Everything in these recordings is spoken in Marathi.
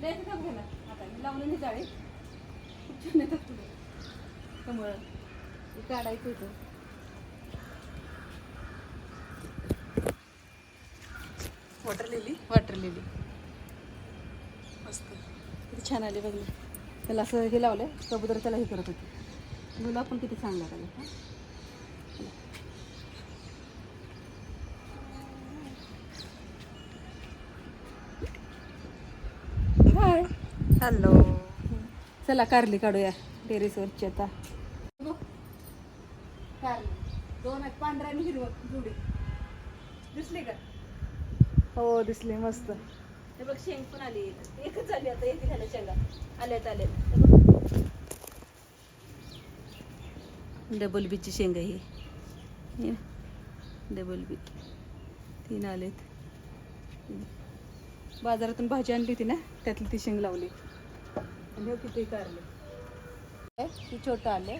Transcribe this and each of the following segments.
घ्यायला आता मी लावलं नाही जाळी. खूप छान येतात पुढे त्यामुळं हे काढायचं होतं. वॉटर लिली वॉटर लिली मस्त. किती छान आले बघ. त्याला असं हे लावलं कबूतर त्याला हे करत होते. गुलाब पण किती छान लागले हा हाय हॅलो. चला कारली काढूया टेरेसवरची आता. दोन आहेत पांढऱ्या आणि हिरवं जुडी. दिसली का? हो दिसली मस्त. हे बघ शेंग पण आली. एक. एकच आली आता येते झाल्या शेंगा. आल्यात आल्यात. डबल बीची शेंग आहे ही. डबल बी. तीन आलेत. बाजारातून भाजी आणली होती ना त्यातली ती शेंग लावली. हे किती कारले ती छोटं आले.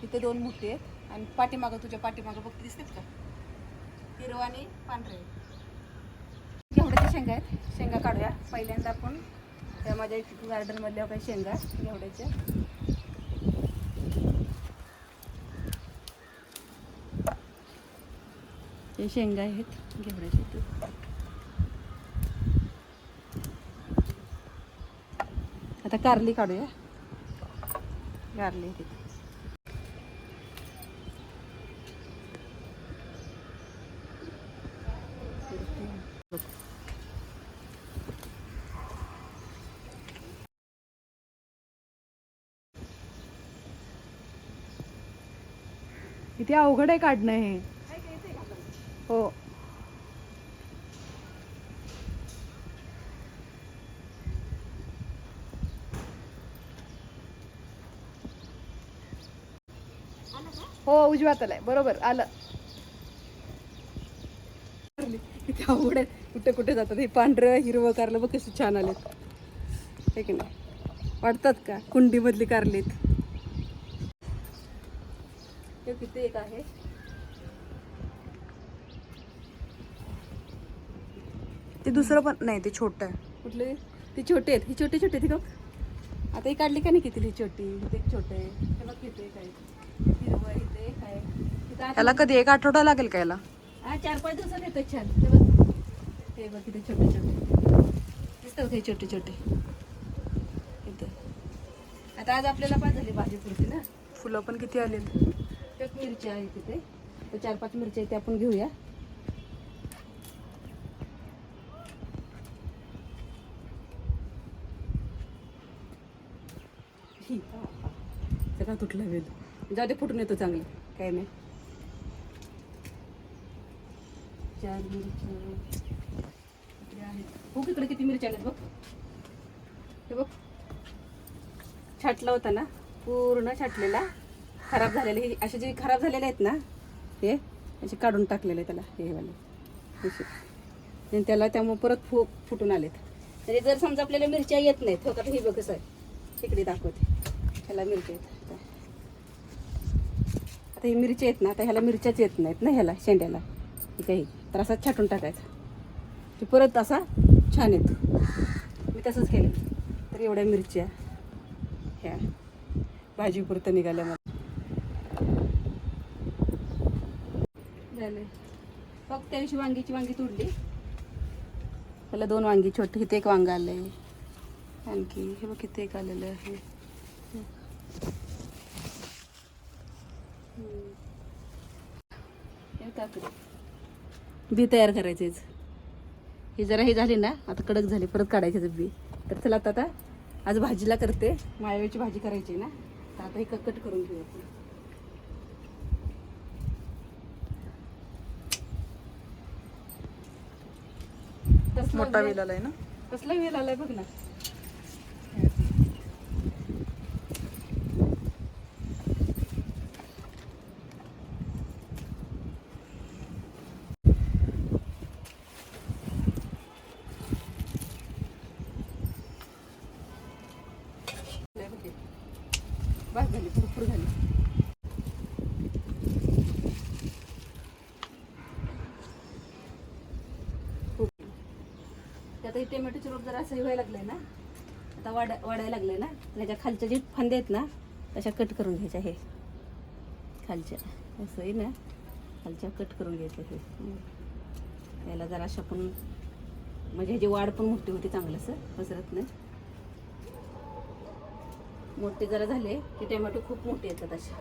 तिथे दोन मोठे आहेत. आणि पाठीमागं तुझ्या पाठीमागं बघ दिसतात का? हिरवा आणि पांढरे. घेवड्याच्या शेंगा आहेत. शेंगा काढूया. पहिल्यांदा आपण त्या माझ्या गार्डनमधल्या काही शेंगा घेवड्याच्या हे शेंगा आहेत घेवड्याच्या आता कारली काढूया. कारली तिथे किती अवघड आहे काढणं हे. हो उजव्यात आलाय बरोबर आलं. आवड आहे. कुठे कुठे जातात हे? पांढरं हिरवं कारलं बघ कशी छान आलेत. हे की नाही? वाटतात का? कुंडीमधली कारलीत हे किती एक आहे. ते दुसरं पण नाही ते छोटं आहे. कुठले? ती छोटे आहेत. ही छोटे छोटे ती बघ आता ही काढली का नाही किती ही छोटी? ते एक छोटे आहे. बघ किती एक आहे हिरवं इथे एक आहे इथं आता- याला कधी एक आठवडा लागेल का याला? हा चार पाच दिवसात येतात छान. हे बघ. हे बघ इथे छोटे छोटे. दिसतात हे छोटे छोटे. इथे. आता आज आपल्याला पाच झाली भाजी पुरती ना. फुलं पण किती आलेत? त्यात मिरच्या आहे तिथे. तर चार पाच मिरच्या त्या आपण घेऊया. सगळा तुटला वेल. जाऊ दे फुटून येतो चांगलं. काय नाही. चार मिरच्या. हो इकडे किती मिरच्या आहेत बघ. हे बघ. छाटला होता ना पूर्ण छाटलेला. खराब झालेले हे असे जे खराब झालेले आहेत ना हे असे काढून टाकलेले त्याला हे वाले. आणि त्याला त्यामुळे परत फु फुटून आलेत. तरी जर समजा आपल्याला मिरच्या येत नाहीत हो का? हे बघ कसं आहे. तिकडे दाखवते. ह्याला मिरच्या येत. आता ही मिरच्या आहेत ना आता ह्याला मिरच्याच येत नाहीत ना ह्याला शेंड्याला. ठीक काही तर असा छाटून टाकायचा. ते परत असा छान येतो. मी तसंच केलं. तर एवढ्या मिरच्या ह्या भाजीपुरतं निघाल्या मला झाले. फक्त त्या दिवशी वांगीची वांगी तोडली. त्याला दोन वांगी छोटी इथे एक वांग आहे आणखी हे बघ इथे एक आलेलं आहे हम्म. हे काकडी. बी तयार करायचेच ही जरा हे झाली ना आता कडक झाली परत काढायचे बी. तर चला आता आता आज भाजीला करते. माळव्याची भाजी करायची ना. तर आता हे कट करून घेऊ आपण. मोठा वेल आलाय ना? कसला वेल आलाय बघ ना लय बघ हे. बस झाली भरपूर झाली खूप आता हे टोमॅटोचे रोप जरा असं व्हायला लागलंय ना? आता वाढ वाढायला लागले ना? त्याच्या खालच्या जे फांद्या आहेत ना तशा कट करून घ्यायच्या हे. खालच्या. असं आहे ना? खालच्या कट करून घ्यायचं हे. याला त्याला जरा अशा पण म्हणजे ह्याची वाढ पण मोठी होती चांगलं असं पसरत नाही. मोठे जरा झाले की टोमॅटो खूप मोठे येतात असे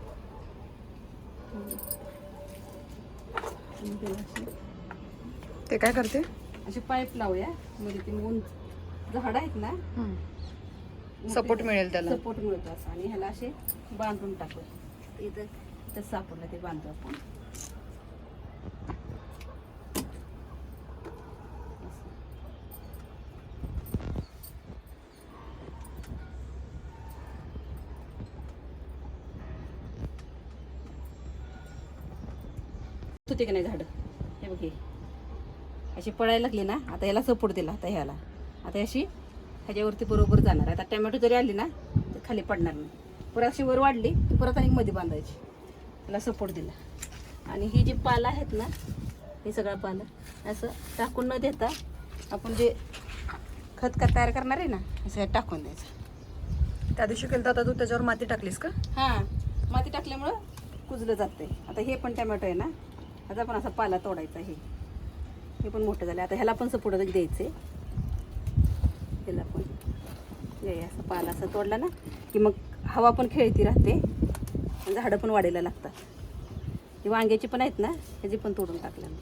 ते काय करते? असे पाईप लावूया. म्हणजे ते ऊन झाड आहेत ना सपोर्ट मिळेल त्याला. सपोर्ट मिळतो असं. आणि ह्याला असे बांधून टाकू. इथं इथं सापडलं ते बांधतो आपण. होते की नाही झाडं? हे बघ हे. अशी पडायला लागली ना आता याला सपोर्ट दिला आता ह्याला. आता अशी ह्याच्यावरती बरोबर जाणार. आता टोमॅटो जरी आली ना तर खाली पडणार नाही. परत अशी वर वाढली की परत आणि मध्ये बांधायची. त्याला सपोर्ट दिला. आणि ही जी पाला आहेत ना हे सगळं पाला असं टाकून न देता आपण जे खत का तयार करणार आहे ना असं टाकून द्यायचं. त्या दिवशी केलं आता तू त्याच्यावर माती टाकलीस का? हां माती टाकल्यामुळं कुजलं जाते आता हे पण टोमॅटो आहे ना आता पण असा पाला तोडायचा हे हे पण मोठं झालं. आता ह्याला पण सपोर्ट द्यायचे ह्याला पण. हे असं पाला असं तोडला ना की मग हवा पण खेळती राहते. झाडं पण वाढायला लागतात. ही वांग्याची पण आहेत ना ह्याची पण तोडून टाकल्या मी.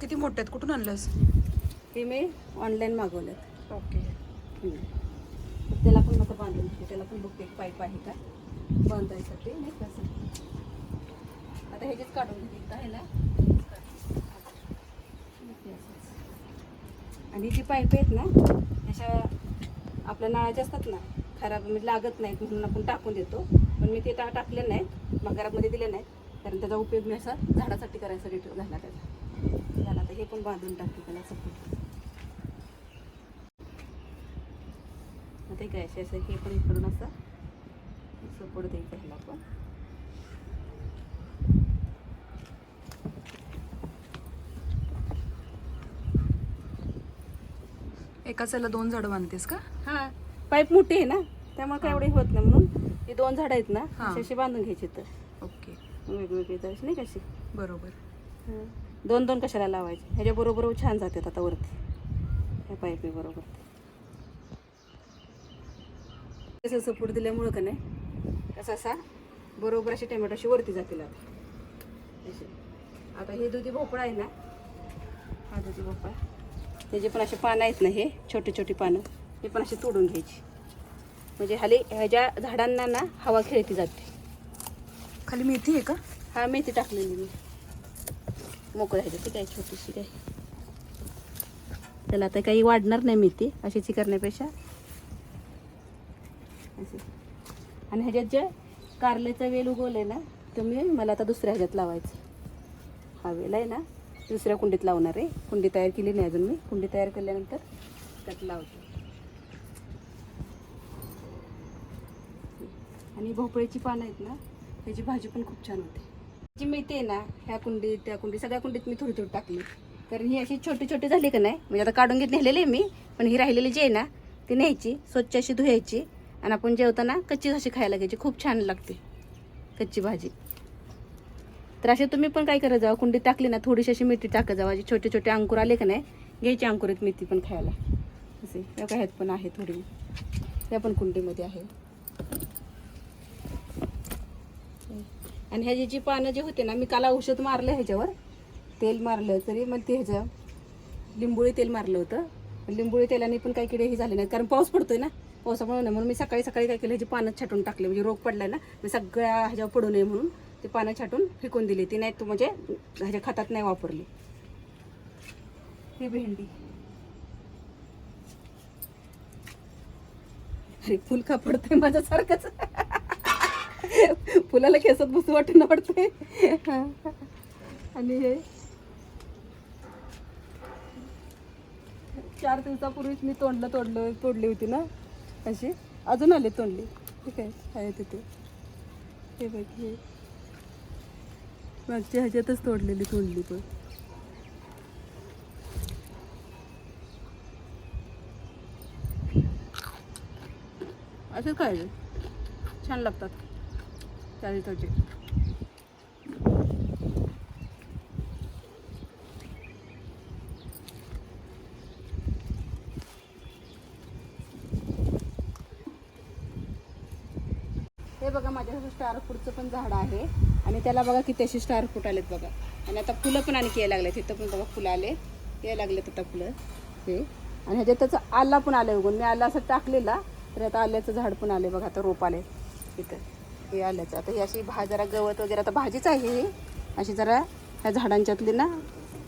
किती मोठ्या आहेत? कुठून आणल्यास? हे मी ऑनलाईन मागवल्यात. ओके. त्याला पण आता बांधून. त्याला पण बघते पाईप आहे का? बांधायसाठी नाही का आता ह्याचेच काढून घेते एकदा ह्याला हे असंच. आणि जी पाईप आहेत ना अशा आपल्या नळाच्या असतात ना खराब म्हणजे लागत नाहीत म्हणून आपण टाकून देतो. पण मी ते टा टाकले नाहीत भंगारामध्ये दिले नाहीत. कारण त्याचा उपयोग मी असा झाडासाठी करायसाठी ठेव- झाला त्याचा. झाला तर हे पण बांधून टाकते त्याला सपोर्ट मग ते काय असे असं हे पण इकडून असं सपोर्ट द्यायचं ह्याला पण. एकाच याला दोन झाडं बांधतेस का? हां पाईप मोठी आहे ना त्यामुळे काय एवढे होत नाही म्हणून हे दोन झाडं आहेत ना हां. असे असे बांधून घ्यायचे तर ओके. वेगवेगळे तर नाही कशी बरोबर. दोन दोन कशाला लावायचे? ह्याच्याबरोबर छान जातात आता वरती. ह्या पाईपी बरोबर. कसं सपोर्ट दिल्यामुळं का नाही? कसं असा? बरोबर असे टोमॅटो अशी वरती जातील आता. असे आता हे दुधी भोपळा आहे ना हा दुधी भोपळा. त्याचे पण असे पानं आहेत ना हे छोटे छोटे पानं हे पण असे तोडून घ्यायची. म्हणजे खाली ह्याच्या झाडांना ना हवा खेळती जाते. खाली मेथी आहे का? हा मेथी टाकलेली मी. मोकळं ह्याच्यात ती काय छोटीशी काय. त्याला आता काही वाढणार नाही मेथी अशीची करण्यापेक्षा. अशी. आणि ह्याच्यात जे कारल्याचा वेल उगवले ना तो मी मला आता दुसऱ्या ह्याच्यात लावायचं. हा वेल आहे ना दुसऱ्या कुंडीत लावणार आहे. कुंडी तयार केली नाही अजून मी. कुंडी तयार केल्यानंतर त्यात लावते. आणि भोपळ्याची पानं आहेत ना त्याची भाजी पण खूप छान होते. जी मेथी आहे ना ह्या कुंडीत त्या कुंडीत सगळ्या कुंडीत मी थोडी थोडी टाकली. कारण ही अशी छोटी छोटी झाली का नाही म्हणजे आता काढून घेत नेलेली आहे मी पण ही राहिलेली जी आहे ना ती न्यायची स्वच्छ अशी धुवायची आणि आपण जेवताना कच्ची अशी खायला घ्यायची. खूप छान लागते कच्ची भाजी. तर असे तुम्ही पण काय करत जावा कुंडीत टाकली ना थोडीशी अशी मेथी टाकत जावा जे छोटे छोटे अंकुर आले का नाही घ्यायची अंकुरीत मेथी पण खायला. असे या काय ह्यात पण आहे थोडी. या पण कुंडीमध्ये आहे. आणि ह्याची जी पानं जे होते ना मी काल औषध मारलं ह्याच्यावर. तेल मारलं तरी मग ते ह्याचं लिंबोळी तेल मारलं होतं. लिंबोळी तेलाने पण काही किडे हे झाले नाही कारण पाऊस पडतोय ना. पावसामुळे नाही म्हणून मी सकाळी सकाळी काय केलं ह्याची पानं छाटून टाकले म्हणजे रोग पडलाय ना. मी सगळ्या ह्याच्यावर पडू नये म्हणून. ते पानं छाटून फेकून दिली. ती नाही तू म्हणजे ह्याच्या खतात नाही वापरली. ही भेंडी. अरे फुल का पडतंय माझ्यासारखंच? फुलाला केसत बसू वाटून वाटते आणि हे? चार दिवसापूर्वीच मी तोंडलं तोडलं तोडली होती ना अशी. अजून आले तोंडली. ठीक आहे तिथे. हे बघ हे. मागच्या ह्याच्यातच तोडलेली तोडली पण. असंच खायचे. छान लागतात. चाळीसाचे हे बघा माझ्या स्टार फूडचं पण झाड आहे. आणि त्याला बघा किती असे स्टार फुट आलेत बघा. आणि आता फुलं पण आणखी यायला लागले तिथं पण बघा फुलं आले यायला लागलेत आता फुलं. हे. आणि ह्याच्यात त्याचं आला पण आलं उगून. मी आला असं टाकलेला तर आता आल्याचं झाड पण आले बघा. आता रोप आले इथं. हे आल्याचं. आता ही अशी भा जरा गवत वगैरे आता भाजीच आहे ही. अशी जरा ह्या झाडांच्यातली ना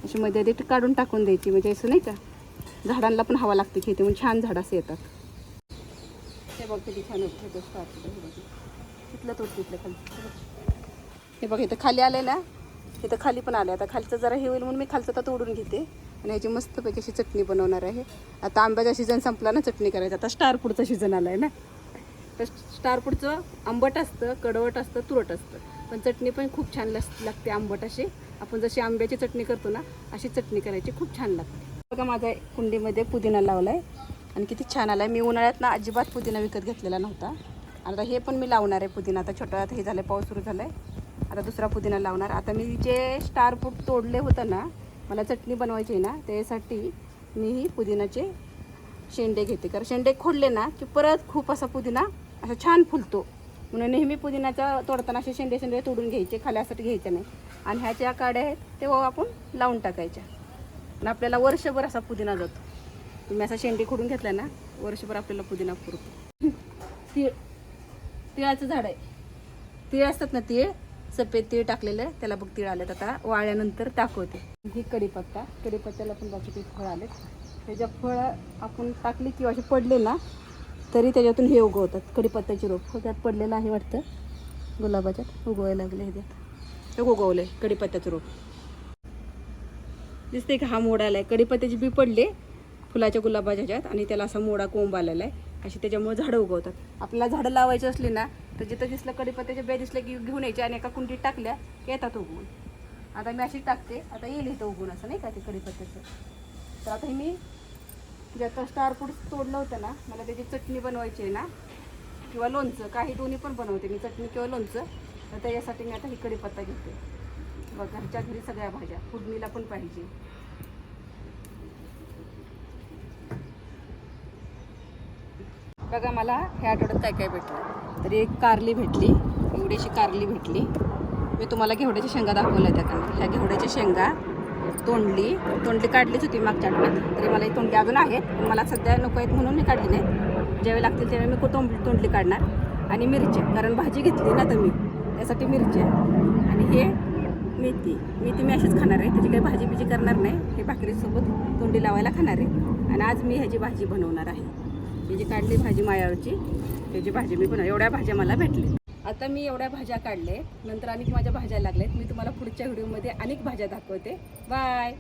अशी मध्ये आधी काढून टाकून द्यायची. म्हणजे असं नाही का? झाडांना पण हवा लागते खेती म्हणून छान झाड असे येतात. ते बघ किती छान होतं. तिथलं तोड तिथलं खाली? हे बघ. इथं खाली आलेला इथं खाली पण आले आता खालचं जरा हे होईल म्हणून मी खालचं तर तोडून घेते. आणि ह्याची मस्तपैकी अशी चटणी बनवणार आहे. आता आंब्याचा सीझन संपला ना चटणी करायचं. आता स्टार फूडचा सीझन आला आहे ना. तर स्टार फूडचं आंबट असतं कडवट असतं तुरट असतं. पण चटणी पण खूप छान लस लागते आंबट अशी. आपण जशी आंब्याची चटणी करतो ना अशी चटणी करायची खूप छान लागते. बघा माझ्या कुंडीमध्ये पुदिना लावला आहे आणि किती छान आला आहे मी उन्हाळ्यात ना अजिबात पुदिना विकत घेतलेला नव्हता. आता हे पण मी लावणार आहे पुदिना. आता छोटा आता हे झालं पाऊस सुरू झाला आहे आता दुसरा पुदिना लावणार. आता मी जे स्टार फ्रूट तोडले होतं ना मला चटणी बनवायची आहे ना त्यासाठी मी ही पुदिनाचे शेंडे घेते. कारण शेंडे खोडले ना की परत खूप असा पुदिना असा छान फुलतो. म्हणून नेहमी पुदिनाचा तोडताना असे शेंडे शेंडे तोडून घ्यायचे खाल्यासाठी घ्यायचे नाही. आणि ह्या ज्या काड्या आहेत तेव्हा आपण लावून टाकायच्या. आणि आपल्याला वर्षभर असा पुदिना जातो. तुम्ही असा शेंडी खोडून घेतला ना वर्षभर आपल्याला पुदिना पुरतो. तीळ तिळाचं झाड आहे. तीळ असतात ना तीळ? सफेद तीळ टाकलेलं आहे. त्याला बघ तीळ आलेत आता. वाळल्यानंतर टाकवते. ही कढीपत्ता. कढीपत्त्याला पण बाकी फळ आलेत. त्याच्या फळं आपण टाकली किंवा असे पडले ना तरी त्याच्यातून हे उगवतात. कढीपत्त्याची रोप. हो, त्यात पडलेलं आहे वाटतं. गुलाबाच्यात उगवायला लागले ह्याच्यात हे उगवलं आहे कढीपत्त्याचं रोप. दिसते का हा मोड आहे कढीपत्त्याची बी पडले फुलाच्या गुलाबाच्या ह्याच्यात. आणि त्याला असा मोडा कोंब आलेला आहे. अशी त्याच्यामुळे झाडं उगवतात. आपल्याला झाडं लावायची असली ना तर जिथं दिसलं कढीपत्त्याच्या बिया दिसल्या की घेऊन यायच्या आणि एका कुंडीत टाकल्या की येतात उगवून. आता मी अशी टाकते आता येईल इथं उगवून असं नाही का ते कढीपत्त्याचं तर आता हे मी जे आता स्टार फूड तोडलं होतं ना मला त्याची चटणी बनवायची आहे ना किंवा लोणचं काही दोन्ही पण बनवते मी चटणी किंवा लोणचं. तर त्याच्यासाठी मी आता ही कढीपत्ता घेते. बघ घरच्या घरी सगळ्या भाज्या फुडणीला पण पाहिजे. बघा मला ह्या आठवड्यात काय काय भेटलं. तरी एक कारली भेटली एवढीशी कारली भेटली. मी तुम्हाला घेवड्याच्या शेंगा दाखवल्या त्या कारण ह्या घेवड्याच्या शेंगा तोंडली तोंडली काढलीच होती मागच्या आठवड्यात. तरी मला ही तोंडली अजून आहेत पण मला सध्या नको आहेत म्हणून मी काढली नाही ज्यावेळी लागतील त्यावेळी मी तोंडली तोंडली काढणार. आणि मिरच्या कारण भाजी घेतली ना तर मी त्यासाठी मिरच्या. आणि हे मेथी मेथी मी अशीच खाणार आहे. त्याची काही भाजी बिजी करणार नाही. हे भाकरीसोबत तोंडी लावायला खाणार आहे. आणि आज मी ह्याची भाजी बनवणार आहे. ही जी काढली भाजी मायावरची त्याची भाजी मी बनव एवढ्या भाज्या मला भेटले आता मी एवढ्या भाज्या काढले नंतर अनेक माझ्या भाज्या लागल्यात मी तुम्हाला पुढच्या व्हिडिओमध्ये अनेक भाज्या दाखवते. बाय!